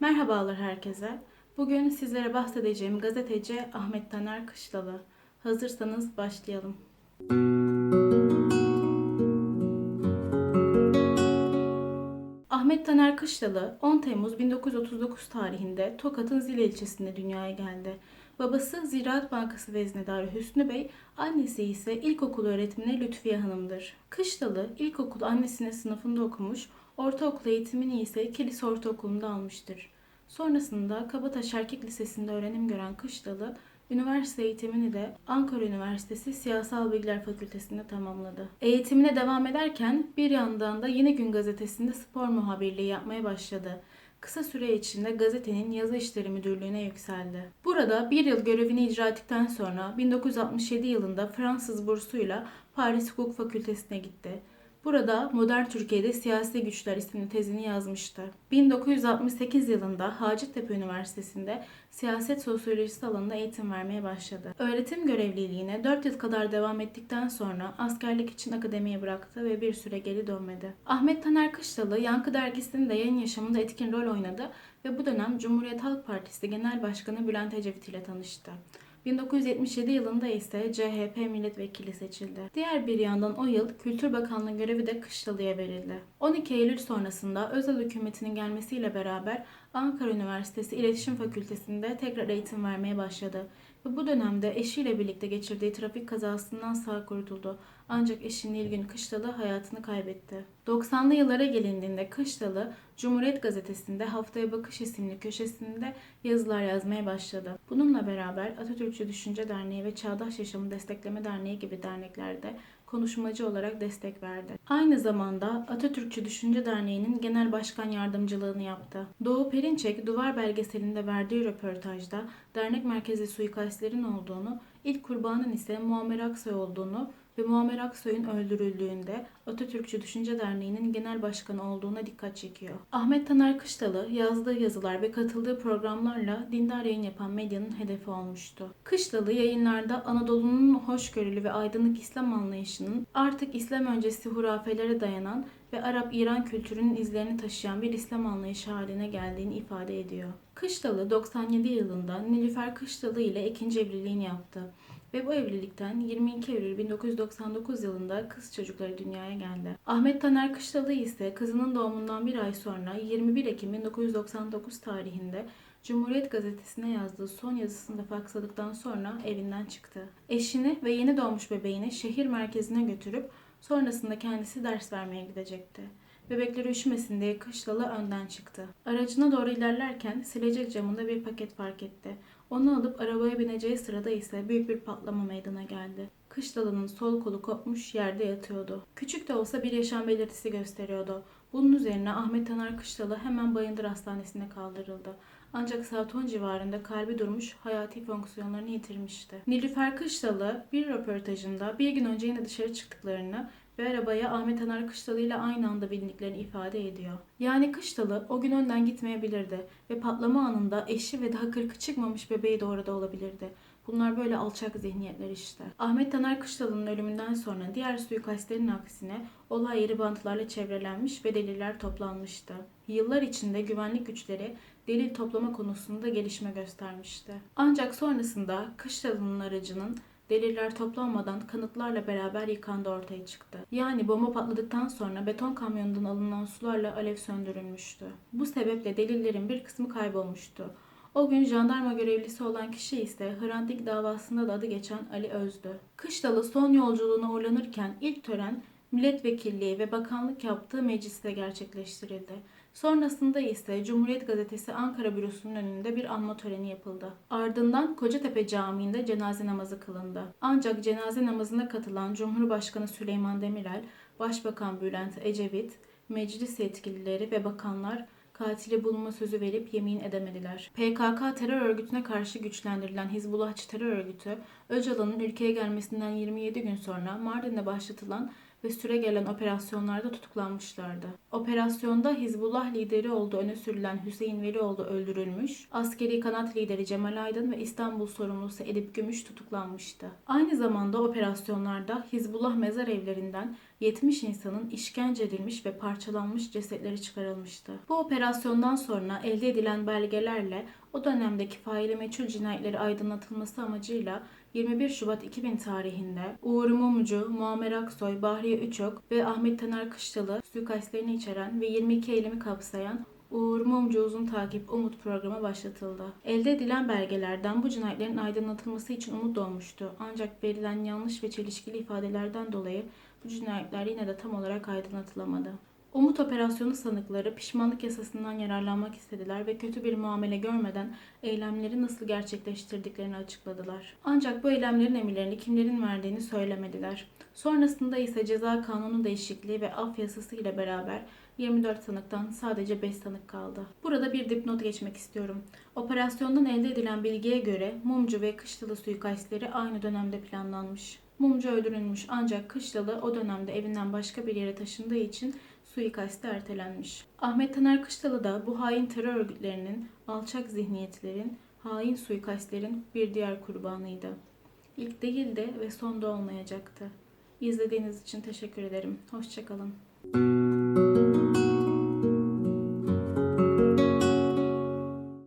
Merhabalar herkese. Bugün sizlere bahsedeceğim gazeteci Ahmet Taner Kışlalı. Hazırsanız başlayalım. Ahmet Taner Kışlalı 10 Temmuz 1939 tarihinde Tokat'ın Zile ilçesinde dünyaya geldi. Babası Ziraat Bankası veznedarı Hüsnü Bey, annesi ise ilkokul öğretmeni Lütfiye Hanım'dır. Kışlalı ilkokul annesinin sınıfında okumuş, ortaokul eğitimini ise Kilis Ortaokulu'nda almıştır. Sonrasında Kabataş Erkek Lisesi'nde öğrenim gören Kışlalı, üniversite eğitimini de Ankara Üniversitesi Siyasal Bilgiler Fakültesi'nde tamamladı. Eğitimine devam ederken bir yandan da Yeni Gün gazetesinde spor muhabirliği yapmaya başladı. Kısa süre içinde gazetenin yazı işleri müdürlüğüne yükseldi. Burada bir yıl görevini icra ettikten sonra 1967 yılında Fransız bursuyla Paris Hukuk Fakültesine gitti. Burada Modern Türkiye'de Siyasi Güçler isimli tezini yazmıştı. 1968 yılında Hacettepe Üniversitesi'nde siyaset sosyolojisi alanında eğitim vermeye başladı. Öğretim görevliliğine 4 yıl kadar devam ettikten sonra askerlik için akademiyi bıraktı ve bir süre geri dönmedi. Ahmet Taner Kışlalı Yankı Dergisi'nin de yayın yaşamında etkin rol oynadı ve bu dönem Cumhuriyet Halk Partisi Genel Başkanı Bülent Ecevit ile tanıştı. 1977 yılında ise CHP milletvekili seçildi. Diğer bir yandan o yıl Kültür Bakanlığı görevi de Kışlalı'ya verildi. 12 Eylül sonrasında özel hükümetinin gelmesiyle beraber Ankara Üniversitesi İletişim Fakültesi'nde tekrar eğitim vermeye başladı. Ve bu dönemde eşiyle birlikte geçirdiği trafik kazasından sağ kurtuldu. Ancak eşi Nilgün Kışlalı hayatını kaybetti. 90'lı yıllara gelindiğinde Kışlalı, Cumhuriyet Gazetesi'nde Haftaya Bakış isimli köşesinde yazılar yazmaya başladı. Bununla beraber Atatürkçü Düşünce Derneği ve Çağdaş Yaşamı Destekleme Derneği gibi derneklerde konuşmacı olarak destek verdi. Aynı zamanda Atatürkçü Düşünce Derneği'nin genel başkan yardımcılığını yaptı. Doğu Perinçek Duvar belgeselinde verdiği röportajda dernek merkezi suikastlerin olduğunu, ilk kurbanın ise Muammer Aksoy olduğunu ve Muammer Aksoy'un öldürüldüğünde Atatürkçü Düşünce Derneği'nin genel başkanı olduğuna dikkat çekiyor. Ahmet Taner Kışlalı yazdığı yazılar ve katıldığı programlarla dindar yayın yapan medyanın hedefi olmuştu. Kışlalı yayınlarda Anadolu'nun hoşgörülü ve aydınlık İslam anlayışının artık İslam öncesi hurafelere dayanan ve Arap-İran kültürünün izlerini taşıyan bir İslam anlayışı haline geldiğini ifade ediyor. Kışlalı 97 yılında Nilüfer Kışlalı ile ikinci evliliğini yaptı ve bu evlilikten 22 Eylül 1999 yılında kız çocukları dünyaya geldi. Ahmet Taner Kışlalı ise kızının doğumundan bir ay sonra 21 Ekim 1999 tarihinde Cumhuriyet Gazetesi'ne yazdığı son yazısını da faksladıktan sonra evinden çıktı. Eşini ve yeni doğmuş bebeğini şehir merkezine götürüp sonrasında kendisi ders vermeye gidecekti. Bebekleri üşümesin diye Kışlalı önden çıktı. Aracına doğru ilerlerken silecek camında bir paket fark etti. Onu alıp arabaya bineceği sırada ise büyük bir patlama meydana geldi. Kışlalı'nın sol kolu kopmuş yerde yatıyordu. Küçük de olsa bir yaşam belirtisi gösteriyordu. Bunun üzerine Ahmet Taner Kışlalı hemen Bayındır Hastanesi'ne kaldırıldı. Ancak saat 10 civarında kalbi durmuş, hayati fonksiyonlarını yitirmişti. Nilüfer Kışlalı bir röportajında bir gün önce yine dışarı çıktıklarını ve arabaya Ahmet Taner Kışlalı ile aynı anda bindiklerini ifade ediyor. Yani Kışlalı o gün önden gitmeyebilirdi ve patlama anında eşi ve daha kırkı çıkmamış bebeği de orada olabilirdi. Bunlar böyle alçak zihniyetler işte. Ahmet Taner Kışlalı'nın ölümünden sonra diğer suikastlerin aksine olay yeri bantlarla çevrelenmiş ve deliller toplanmıştı. Yıllar içinde güvenlik güçleri delil toplama konusunda gelişme göstermişti. Ancak sonrasında Kışlalı'nın aracının deliller toplanmadan kanıtlarla beraber yıkandı ortaya çıktı. Yani bomba patladıktan sonra beton kamyonundan alınan sularla alev söndürülmüştü. Bu sebeple delillerin bir kısmı kaybolmuştu. O gün jandarma görevlisi olan kişi ise Hrant Dink davasında da adı geçen Ali Öz'dü. Kışlalı son yolculuğuna uğurlanırken ilk tören milletvekilliği ve bakanlık yaptığı mecliste gerçekleştirildi. Sonrasında ise Cumhuriyet Gazetesi Ankara bürosunun önünde bir anma töreni yapıldı. Ardından Kocatepe Camii'nde cenaze namazı kılındı. Ancak cenaze namazına katılan Cumhurbaşkanı Süleyman Demirel, Başbakan Bülent Ecevit, meclis yetkilileri ve bakanlar katili bulma sözü verip yemin edemediler. PKK terör örgütüne karşı güçlendirilen Hizbullahçı terör örgütü, Öcalan'ın ülkeye gelmesinden 27 gün sonra Mardin'de başlatılan ve süre gelen operasyonlarda tutuklanmışlardı. Operasyonda Hizbullah lideri olduğu öne sürülen Hüseyin Velioğlu öldürülmüş, askeri kanat lideri Cemal Aydın ve İstanbul sorumlusu Edip Gümüş tutuklanmıştı. Aynı zamanda operasyonlarda Hizbullah mezar evlerinden 70 insanın işkence edilmiş ve parçalanmış cesetleri çıkarılmıştı. Bu operasyondan sonra elde edilen belgelerle o dönemdeki faili meçhul cinayetleri aydınlatılması amacıyla 21 Şubat 2000 tarihinde Uğur Mumcu, Muammer Aksoy, Bahriye Üçok ve Ahmet Taner Kışlalı suikastlerini içeren ve 22 eylemi kapsayan Uğur Mumcu Uzun Takip Umut programı başlatıldı. Elde edilen belgelerden bu cinayetlerin aydınlatılması için umut doğmuştu. Ancak verilen yanlış ve çelişkili ifadelerden dolayı bu cinayetler yine de tam olarak aydınlatılamadı. Umut operasyonu sanıkları pişmanlık yasasından yararlanmak istediler ve kötü bir muamele görmeden eylemleri nasıl gerçekleştirdiklerini açıkladılar. Ancak bu eylemlerin emirlerini kimlerin verdiğini söylemediler. Sonrasında ise ceza kanunu değişikliği ve af yasası ile beraber 24 sanıktan sadece 5 sanık kaldı. Burada bir dipnot geçmek istiyorum. Operasyondan elde edilen bilgiye göre Mumcu ve Kışlalı suikastleri aynı dönemde planlanmış. Mumcu öldürülmüş ancak Kışlalı o dönemde evinden başka bir yere taşındığı için suikasti ertelenmiş. Ahmet Taner Kışlalı da bu hain terör örgütlerinin, alçak zihniyetlerin, hain suikastlerin bir diğer kurbanıydı. İlk değildi ve son da olmayacaktı. İzlediğiniz için teşekkür ederim. Hoşçakalın.